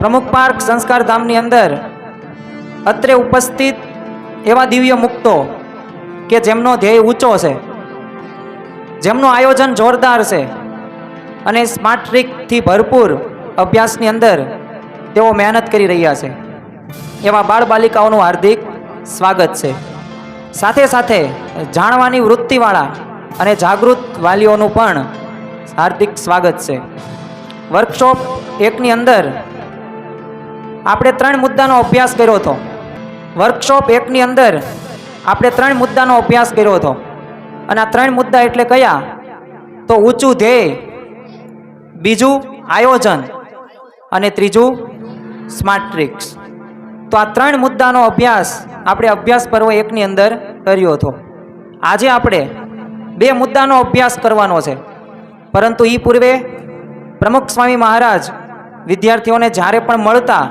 પ્રમુખ પાર્ક સંસ્કાર ધામની અંદર અત્રે ઉપસ્થિત એવા દિવ્ય મુક્તો કે જેમનો ધ્યેય ઊંચો છે, જેમનું આયોજન જોરદાર છે અને સ્માર્ટ ટ્રીકથી ભરપૂર અભ્યાસની અંદર તેઓ મહેનત કરી રહ્યા છે. એવા બાળ બાલિકાઓનું હાર્દિક સ્વાગત છે. સાથે સાથે જાણવાની વૃત્તિવાળા અને જાગૃત વાલીઓનું પણ હાર્દિક સ્વાગત છે. વર્કશોપ એકની અંદર આપણે ત્રણ મુદ્દાનો અભ્યાસ કર્યો હતો. વર્કશોપ એકની અંદર આપણે ત્રણ મુદ્દાનો અભ્યાસ કર્યો હતો. અને આ ત્રણ મુદ્દા એટલે કયા? તો ઊંચું ધ્યેય, બીજું આયોજન અને ત્રીજું સ્માર્ટ ટ્રિક્સ તો આ ત્રણ મુદ્દાનો અભ્યાસ આપણે અભ્યાસ પર્વ એકની અંદર કર્યો હતો. આજે આપણે બે મુદ્દાનો અભ્યાસ કરવાનો છે. પરંતુ એ પૂર્વે પ્રમુખ સ્વામી મહારાજ વિદ્યાર્થીઓને જ્યારે પણ મળતા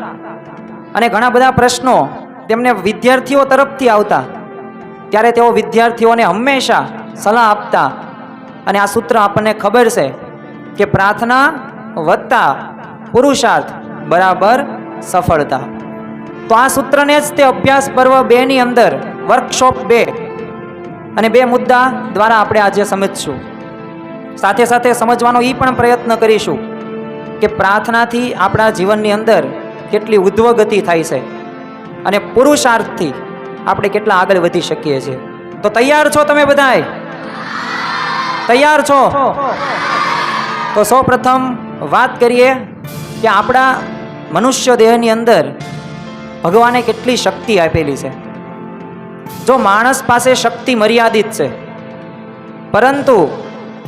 અને ઘણા બધા પ્રશ્નો તેમને વિદ્યાર્થીઓ તરફથી આવતા. ત્યારે તેઓ વિદ્યાર્થીઓને હંમેશા સલાહ આપતા. અને આ સૂત્ર આપણને ખબર છે કે પ્રાર્થના વત્તા પુરુષાર્થ બરાબર સફળતા. તો આ સૂત્રને જ તે અભ્યાસ પર્વ બેની અંદર વર્કશોપ બે અને બે મુદ્દા દ્વારા આપણે આજે સમજશું. સાથે સાથે સમજવાનો એ પણ પ્રયત્ન કરીશું કે પ્રાર્થનાથી આપણા જીવનની અંદર કેટલી ઉદ્વગતિ થાય છે અને પુરુષાર્થથી આપણે કેટલા આગળ વધી શકીએ છીએ. તો તૈયાર છો તમે બધાય? તૈયાર છો? તો સૌ પ્રથમ વાત કરીએ કે આપણા મનુષ્ય દેહની અંદર ભગવાને કેટલી શક્તિ આપેલી છે. જો માણસ પાસે શક્તિ મર્યાદિત છે, પરંતુ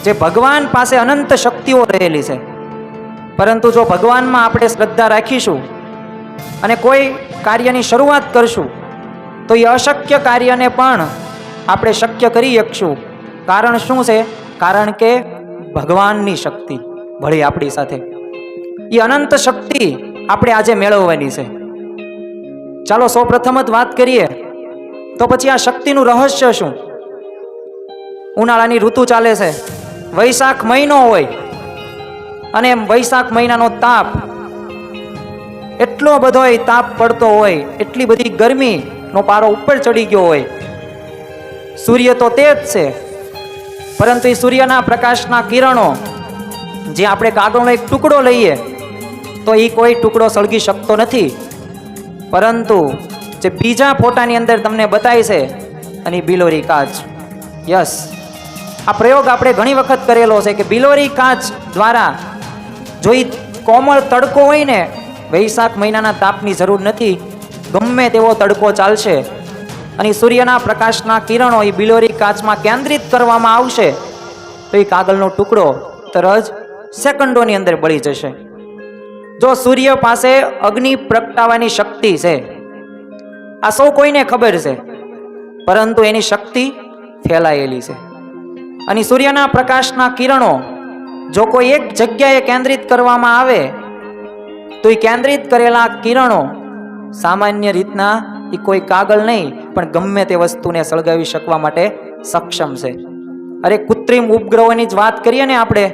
જે ભગવાન પાસે અનંત શક્તિઓ રહેલી છે, પરંતુ જો ભગવાનમાં આપણે શ્રદ્ધા રાખીશું અને કોઈ કાર્યની શરૂઆત કરશું, તો એ અશક્ય કાર્યને પણ આપણે શક્ય કરી શકશું. કારણ શું છે? કારણ કે ભગવાનની શક્તિ ભળી આપણી સાથે. એ અનંત શક્તિ આપણે આજે મેળવવાની છે. ચાલો સૌ પ્રથમ જ વાત કરીએ, તો પછી આ શક્તિનું રહસ્ય શું? ઉનાળાની ઋતુ ચાલે છે. વૈશાખ મહિનો હોય અને વૈશાખ મહિનાનો તાપ એટલો બધો તાપ પડતો હોય, એટલી બધી ગરમીનો પારો ઉપર ચડી ગયો હોય. સૂર્ય તો તે જ છે. પરંતુ એ સૂર્યના પ્રકાશના કિરણો, જે આપણે કાગળનો એક ટુકડો લઈએ, તો એ કોઈ ટુકડો સળગી શકતો નથી. પરંતુ જે બીજા ફોટાની અંદર તમને બતાય છે, અને બિલોરી કાચ. યસ. આ પ્રયોગ આપણે ઘણી વખત કરેલો છે કે બિલોરી કાચ દ્વારા જો એ કોમળ તડકો હોય ને વૈશાખ મહિનાના તાપની જરૂર નથી. ગમે તેવો તડકો ચાલશે. અને સૂર્યના પ્રકાશના કિરણો એ બિલોરી કાચમાં કેન્દ્રિત કરવામાં આવશે. તો એ કાગળનો ટુકડો તરત સેકન્ડોની અંદર બળી જશે. જો સૂર્ય પાસે અગ્નિ પ્રગટાવવાની શક્તિ છે, આ સૌ કોઈને ખબર છે, પરંતુ એની શક્તિ ફેલાયેલી છે. અને સૂર્યના પ્રકાશના કિરણો જો કોઈ એક જગ્યાએ કેન્દ્રિત કરવામાં આવે તો એ કેન્દ્રિત કરેલા કિરણો સામાન્ય રીતના એ કોઈ કાગળ નહીં, પણ ગમે તે વસ્તુને સળગાવી શકવા માટે સક્ષમ છે. અરે કૃત્રિમ ઉપગ્રહોની જ વાત કરીએ ને આપણે,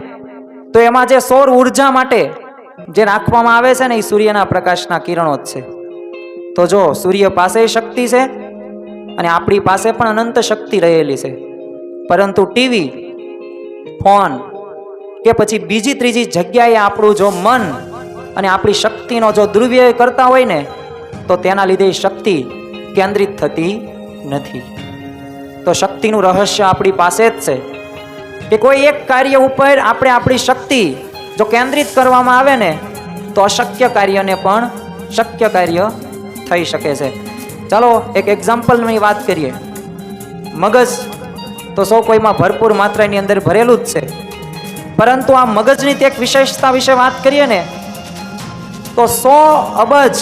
તો એમાં જે સૌર ઊર્જા માટે જે રાખવામાં આવે છે ને એ સૂર્યના પ્રકાશના કિરણો જ છે. તો જો સૂર્ય પાસે શક્તિ છે અને આપણી પાસે પણ અનંત શક્તિ રહેલી છે, પરંતુ ટીવી, ફોન કે પછી બીજી ત્રીજી જગ્યાએ આપણું જો મન અને આપણી શક્તિનો જો દુર્વ્યય કરતા હોય ને, તો તેના લીધે શક્તિ કેન્દ્રિત થતી નથી. તો શક્તિનું રહસ્ય આપણી પાસે જ છે કે કોઈ એક કાર્ય ઉપર આપણે આપણી શક્તિ જો કેન્દ્રિત કરવામાં આવે ને, તો અશક્ય કાર્યને પણ શક્ય કાર્ય થઈ શકે છે. ચાલો એક એક્ઝામ્પલની વાત કરીએ. મગજ તો સૌ કોઈમાં ભરપૂર માત્રાની અંદર ભરેલું જ છે. પરંતુ આ મગજની તે એક વિશેષતા વિશે વાત કરીએ ને તો સો અબજ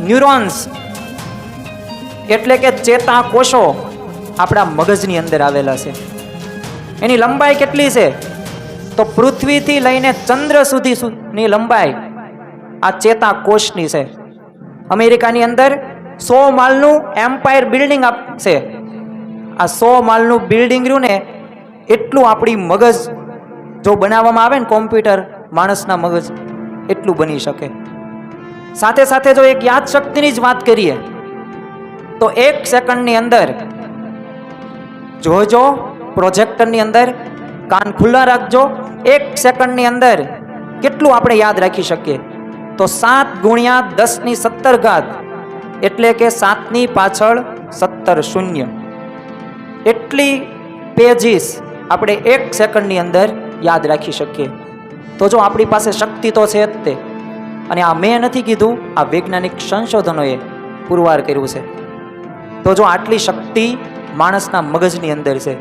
ન્યુરોન્સ, એટલે કે ચેતા કોષો આપણા મગજની અંદર આવેલા છે. એની લંબાઈ કેટલી છે? તો પૃથ્વીથી લઈને ચંદ્ર સુધી સુ- લંબાઈ આ ચેતા કોષની છે. અમેરિકાની અંદર સો માળનું એમ્પાયર બિલ્ડિંગ છે. આ સો માળનું બિલ્ડિંગ રહ્યું ને એટલું આપણી મગજ જો બનાવવામાં આવે ને કોમ્પ્યુટર માણસના મગજ, એટલું બની શકે. સાથે સાથે જો એક યાદ શક્તિની જ વાત કરીએ, તો એક સેકન્ડની અંદર જોજો, પ્રોજેક્ટરની અંદર કાન ખુલ્લા રાખજો. એક સેકન્ડની અંદર કેટલું આપણે યાદ રાખી શકીએ? તો સાત ગુણ્યા દસની સત્તર ઘાત એટલે કે સાતની પાછળ સત્તર શૂન્ય. એટલી પેજીસ આપણે એક સેકન્ડની અંદર યાદ રાખી શકીએ. તો જો આપણી પાસે શક્તિ તો છે જ તે. અને આ મેં નથી કીધું, આ વૈજ્ઞાનિક સંશોધનોએ પુરવાર કર્યું છે. તો જો આટલી શક્તિ માણસના મગજની અંદર છે